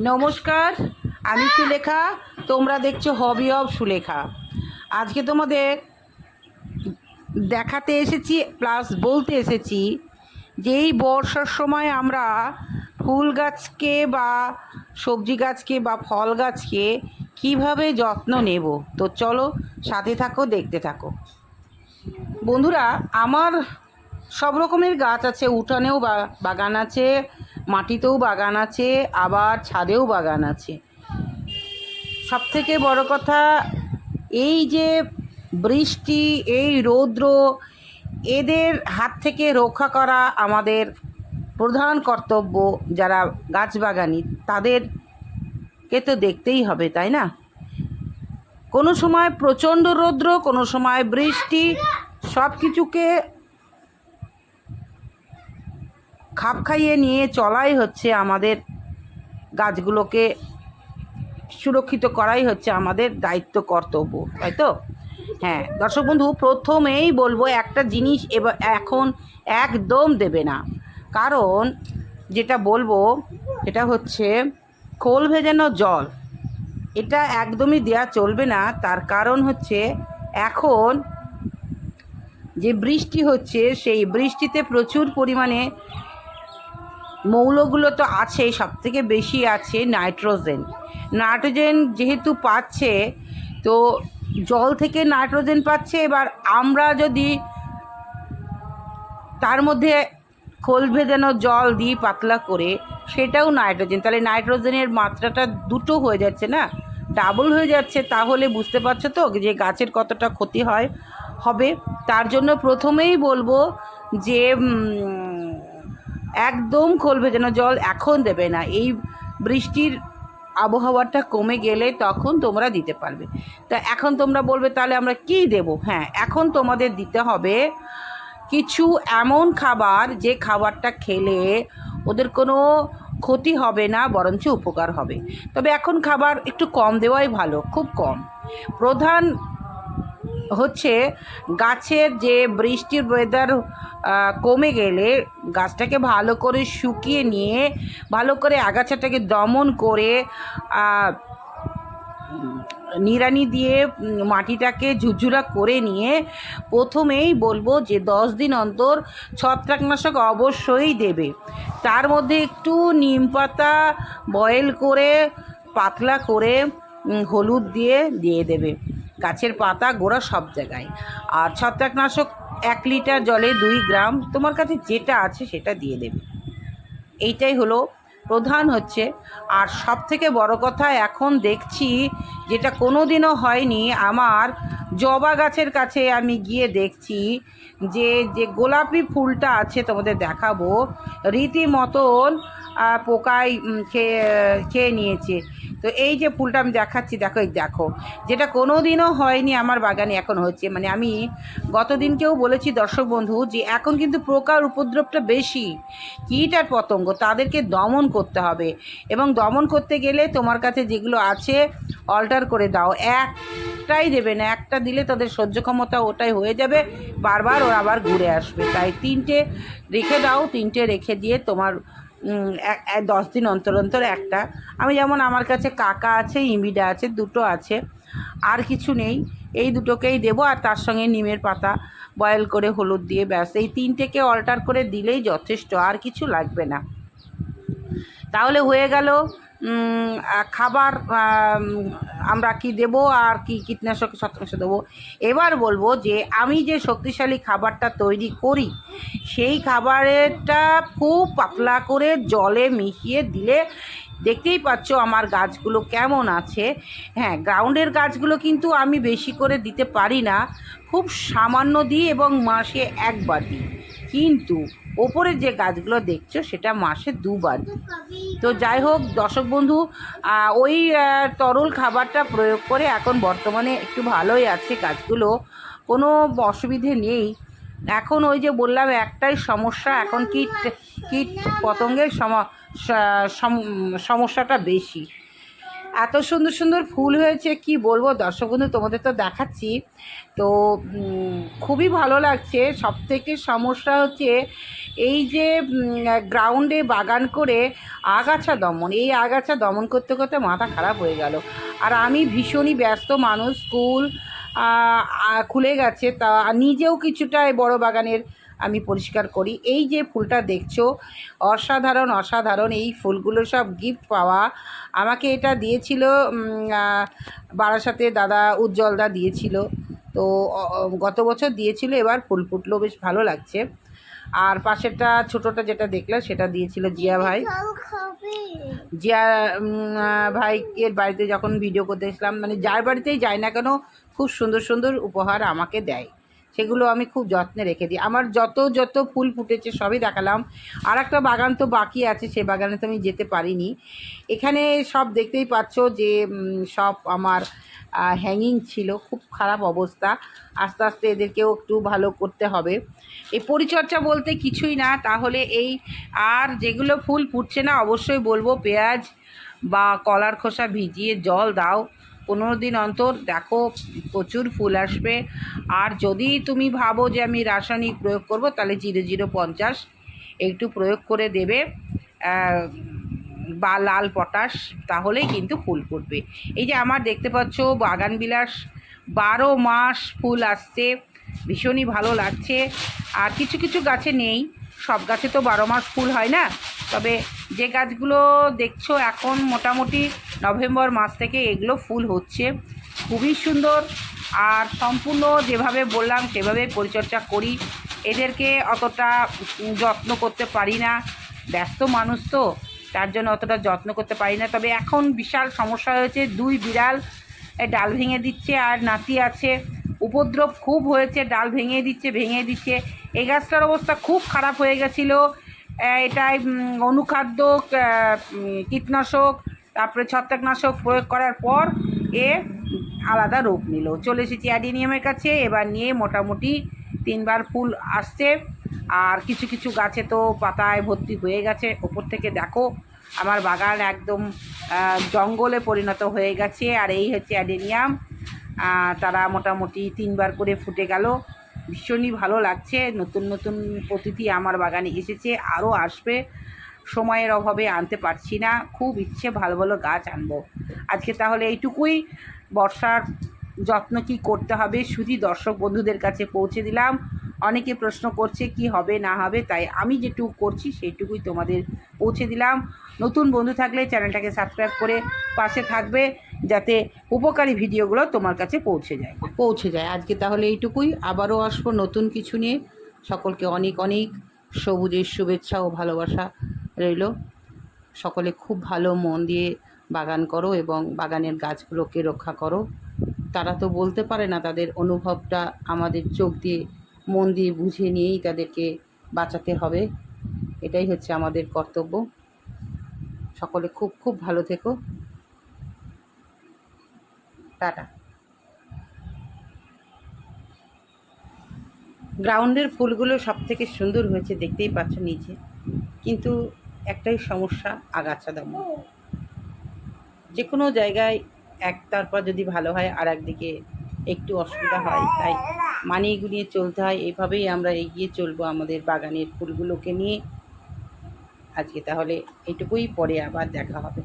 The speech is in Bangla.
নমস্কার, আমি সুলেখা। তোমরা দেখছ হবি অফ সুলেখা। আজকে তোমাদের দেখাতে এসেছি প্লাস বলতে এসেছি যে এই বর্ষার সময় আমরা ফুল গাছকে বা সবজি গাছকে বা ফল গাছকে কীভাবে যত্ন নেব? তো চলো সাথে থাকো, দেখতে থাকো। বন্ধুরা, আমার সব রকমের গাছ আছে, উঠানেও বা- বাগান আছে মাটিতেও বাগান আছে, আবার ছাদেও বাগান আছে। সব থেকে বড় কথা, এই যে বৃষ্টি, এই রৌদ্র, এদের হাত থেকে রক্ষা করা আমাদের প্রধান কর্তব্য যারা গাছ বাগানি তাদেরকে তো দেখতেই হবে, তাই না? কোনো সময় প্রচণ্ড রৌদ্র, কোনো সময় বৃষ্টি সব কিছুকে খাপ খাইয়ে নিয়ে চলাই হচ্ছে আমাদের গাছগুলোকে সুরক্ষিত করাই হচ্ছে আমাদের দায়িত্ব, কর্তব্য, তাই তো? হ্যাঁ দর্শক বন্ধু, প্রথমেই বলব একটা জিনিস এবার এখন একদম দেবে না। কারণ যেটা বলব, এটা হচ্ছে খোল ভেজানো জল। এটা একদমই দেয়া চলবে না, তার কারণ হচ্ছে এখন যে বৃষ্টি হচ্ছে, সেই বৃষ্টিতে প্রচুর পরিমাণে মৌলগুলো তো আছেই সব থেকে বেশি আছে নাইট্রোজেন। নাইট্রোজেন যেহেতু পাচ্ছে, তো জল থেকে নাইট্রোজেন পাচ্ছে, এবার আমরা যদি তার মধ্যে খোল ভেজানো জল দিই পাতলা করে, সেটাও নাইট্রোজেন। তাহলে নাইট্রোজেনের মাত্রাটা দুটো হয়ে যাচ্ছে না? ডাবল হয়ে যাচ্ছে, তাহলে বুঝতে পারছ তো যে গাছের কতটা ক্ষতি হয়, হবে। তার জন্য প্রথমেই বলব যে একদম খোল যেন, জল এখন দেবে না। এই বৃষ্টির আবহাওয়াটা কমে গেলে তখন তোমরা দিতে পারবে। তা এখন তোমরা বলবে, তাহলে আমরা কি দেব? হ্যাঁ এখন তোমাদের দিতে হবে কিছু এমন খাবার, যে খাবারটা খেলে ওদের কোনো ক্ষতি হবে না, বরঞ্চ উপকার হবে। তবে এখন খাবার একটু কম দেওয়াই ভালো, খুব কম। প্রধান হচ্ছে গাছের যে বৃষ্টির ওয়েদার কমে গেলে গাছটাকে ভালো করে শুকিয়ে নিয়ে, ভালো করে আগাছাটাকে দমন করে নিড়ানি দিয়ে মাটিটাকে ঝুরঝুরা করে নিয়ে প্রথমেই বলব যে দশ দিন অন্তর ছত্রাকনাশক অবশ্যই দেবে। তার মধ্যে একটু নিম পাতা বয়েল করে, পাতলা করে হলুদ দিয়ে দিয়ে দেবে। গাছের পাতা গোড়া সব জায়গায়। আর ছত্রাকনাশক এক লিটার জলে দুই গ্রাম, তোমার কাছে যেটা আছে সেটা দিয়ে দেবে। এইটাই হলো প্রধান হচ্ছে। আর সব থেকে বড় কথা, এখন দেখছি যেটা কোনো দিনও হয়নি, আমার জবা গাছের কাছে আমি গিয়ে দেখছি যে যে গোলাপি ফুলটা আছে তোমাদের দেখাবো। রীতিমতন পোকায় খেয়ে খেয়ে নিয়েছে। তো এই যে ফুলটা আমি দেখাচ্ছি, দেখো, এই দেখো। যেটা কোনো দিনও হয়নি আমার বাগানে, এখন হচ্ছে। মানে আমি গতদিনকেও বলেছি দর্শক বন্ধু, যে এখন কিন্তু পোকার উপদ্রবটা বেশি। কীট আর পতঙ্গ, তাদেরকে দমন করতে হবে। এবং দমন করতে গেলে তোমার কাছে যেগুলো আছে অল্টার করে দাও। এক একটাই দেবে না, একটা দিলে তাদের সহ্য ক্ষমতা ওটাই হয়ে যাবে। বারবার ওরা আবার ঘুরে আসবে। তাই তিনটে রেখে দাও, তিনটে রেখে দিয়ে তোমার দশ দিন অন্তর অন্তর একটা। আমি যেমন আমার কাছে কাকা আছে, ইমিডা আছে, দুটো আছে, আর কিছু নেই। এই দুটোকেই দেবো আর তার সঙ্গে নিমের পাতা বয়েল করে হলুদ দিয়ে ব্যাস। এই তিনটেকে অল্টার করে দিলেই যথেষ্ট, আর কিছু লাগবে না। তাহলে হয়ে গেল খাবার আমরা কি দেব আর কি কীটনাশক ছত্রাকনাশক দেবো? এবার বলব যে, আমি যে শক্তিশালী খাবারটা তৈরি করি সেই খাবারেরটা খুব পাতলা করে জলে মিশিয়ে দিলে দেখতেই পাচ্ছ আমার গাছগুলো কেমন আছে। হ্যাঁ গ্রাউন্ডের গাছগুলো কিন্তু আমি বেশি করে দিতে পারি না। খুব সামান্য দিই এবং মাসে একবার দিই। কিন্তু ওপরের যে গাছগুলো দেখছ সেটা মাসে দুবার দিই। তো যাই হোক, দর্শক বন্ধু ওই তরল খাবারটা প্রয়োগ করে এখন বর্তমানে একটু ভালোই আছে গাছগুলো। কোনো অসুবিধে নেই। এখন ওই যে বললাম, একটাই সমস্যা, এখন কীট কীট পতঙ্গের সমস্যাটা বেশি। এত সুন্দর সুন্দর ফুল হয়েছে, কি বলব? দর্শক বন্ধু, তোমাদের তো দেখাচ্ছি। তো খুবই ভালো লাগছে। সব থেকে সমস্যা হচ্ছে, এই যে গ্রাউন্ডে বাগান করে আগাছা দমন, এই আগাছা দমন করতে করতে মাথা খারাপ হয়ে গেল। আর আমি ভীষণই ব্যস্ত মানুষ, স্কুল খুলে গেছে, তা নিজেও কিছুটা বড় বাগানের আমি পরিষ্কার করি। এই যে ফুলটা দেখছ, অসাধারণ অসাধারণ এই ফুলগুলো সব গিফট পাওয়া। আমাকে এটা দিয়েছিল বারাসাতে দাদা উজ্জ্বলদা দিয়েছিল। তো গত বছর দিয়েছিল, এবার ফুল ফুটলো, বেশ ভালো লাগছে। আর পাশেরটা ছোটটা যেটা দেখলে সেটা দিয়েছিল জিয়া ভাই। জিয়া ভাই এর ভাইয়ের বাড়িতে যখন ভিডিও করতে এসলাম মানে যার বাড়িতেই যায় না কেন খুব সুন্দর সুন্দর উপহার আমাকে দেয়। সেগুলো আমি খুব যত্নে রেখে দিই। আমার যত যত ফুল ফুটেছে সবই দেখালাম। আর একটা বাগান তো বাকি আছে, সে বাগানে তো আমি যেতে পারিনি। এখানে সব দেখতেই পাচ্ছ যে সব আমার হ্যাঙ্গিং ছিল। খুব খারাপ অবস্থা। আস্তে আস্তে এদেরকেও একটু ভালো করতে হবে। এই পরিচর্যা বলতে কিছুই না। তাহলে এই আর যেগুলো ফুল ফুটছে না, অবশ্যই বলব পেঁয়াজ বা কলার খোসা ভিজিয়ে জল দাও। পনেরো দিন অন্তর, দেখো প্রচুর ফুল আসবে। আর যদি তুমি ভাবো যে আমি রাসায়নিক প্রয়োগ করব, তাহলে জিরো জিরো পঞ্চাশ একটু প্রয়োগ করে দেবে বা লাল পটাশ, তাহলেই কিন্তু ফুল ফুটবে। এই যে আমার দেখতে পাচ্ছ বাগান বিলাস, বারো মাস ফুল আসছে, ভীষণই ভালো লাগছে। আর কিছু কিছু গাছে নেই, সব গাছে তো বারো মাস ফুল হয় না? তবে যে গাছগুলো দেখছ এখন মোটামুটি নভেম্বর মাস থেকে এগুলো ফুল হচ্ছে। খুবই সুন্দর আর সম্পূর্ণ যেভাবে বললাম সেভাবে পরিচর্যা করি। এদেরকে অতটা যত্ন করতে পারি না। ব্যস্ত মানুষ তো, তার জন্য অতটা যত্ন করতে পারি না। তবে এখন বিশাল সমস্যা হয়েছে, দুই বিড়াল ডাল ভেঙে দিচ্ছে আর নাতি আছে। উপদ্রব খুব হয়েছে, ডাল ভেঙে দিচ্ছে ভেঙে দিচ্ছে। এই গাছটার অবস্থা খুব খারাপ হয়ে গেছিল। এটায় অনুখাদ্য কীটনাশক, তারপরে ছত্রাকনাশক প্রয়োগ করার পর এ আলাদা রূপ নিল। চলে এসেছি অ্যাডিনিয়ামের কাছে, এবার নিয়ে মোটামুটি তিনবার ফুল আসছে। আর কিছু কিছু গাছে তো পাতায় ভর্তি হয়ে গেছে। ওপর থেকে দেখো, আমার বাগান একদম জঙ্গলে পরিণত হয়ে গেছে। আর এই হচ্ছে অ্যাডেনিয়াম। তারা মোটামুটি তিনবার করে ফুটে গেল। ভীষণই ভালো লাগছে। নতুন নতুন প্রতিটি আমার বাগানে এসেছে, আরও আসবে। সময়ের অভাবে আনতে পারছি না। খুব ইচ্ছে, ভালো ভালো গাছ আনব। আজকে তাহলে এইটুকুই। বর্ষার যত্ন কি করতে হবে শুধু দর্শক বন্ধুদের কাছে পৌঁছে দিলাম। অনেকে প্রশ্ন করছে কি হবে, না হবে, তাই আমি যেটুকু করছি সেইটুকুই তোমাদের পৌঁছে দিলাম। নতুন বন্ধু থাকলে চ্যানেলটাকে সাবস্ক্রাইব করে পাশে থাকবে। যাতে উপকারী ভিডিওগুলো তোমার কাছে পৌঁছে যায়। পৌঁছে যায়। আজকে তাহলে এইটুকুই। আবারও আসব নতুন কিছু নিয়ে। সকলকে অনেক অনেক সবুজের শুভেচ্ছা ও ভালোবাসা রইল। সকলে খুব ভালো মন দিয়ে বাগান করো এবং বাগানের গাছগুলোকে রক্ষা করো। তারা তো বলতে পারে না তাদের অনুভবটা আমাদের চোখ দিয়ে, মন দিয়ে বুঝে নিয়েই তাদেরকে বাঁচাতে হবে। এটাই হচ্ছে আমাদের কর্তব্য। সকলে খুব খুব ভালো থেকো। টাটা গ্রাউন্ডের ফুলগুলো সব থেকে সুন্দর হয়েছে, দেখতেই পাচ্ছ নিচে। কিন্তু একটাই সমস্যা, আগাছা দমন। যে কোনো জায়গায় এক তারপর যদি ভালো হয়, আর একদিকে একটু অসুবিধা হয়, তাই মানিয়ে গুনিয়ে চলতে হয়। এইভাবেই আমরা এগিয়ে চলবো আমাদের বাগানের ফুলগুলোকে নিয়ে। আজকে তাহলে এটুকুই, পরে আবার দেখা হবে।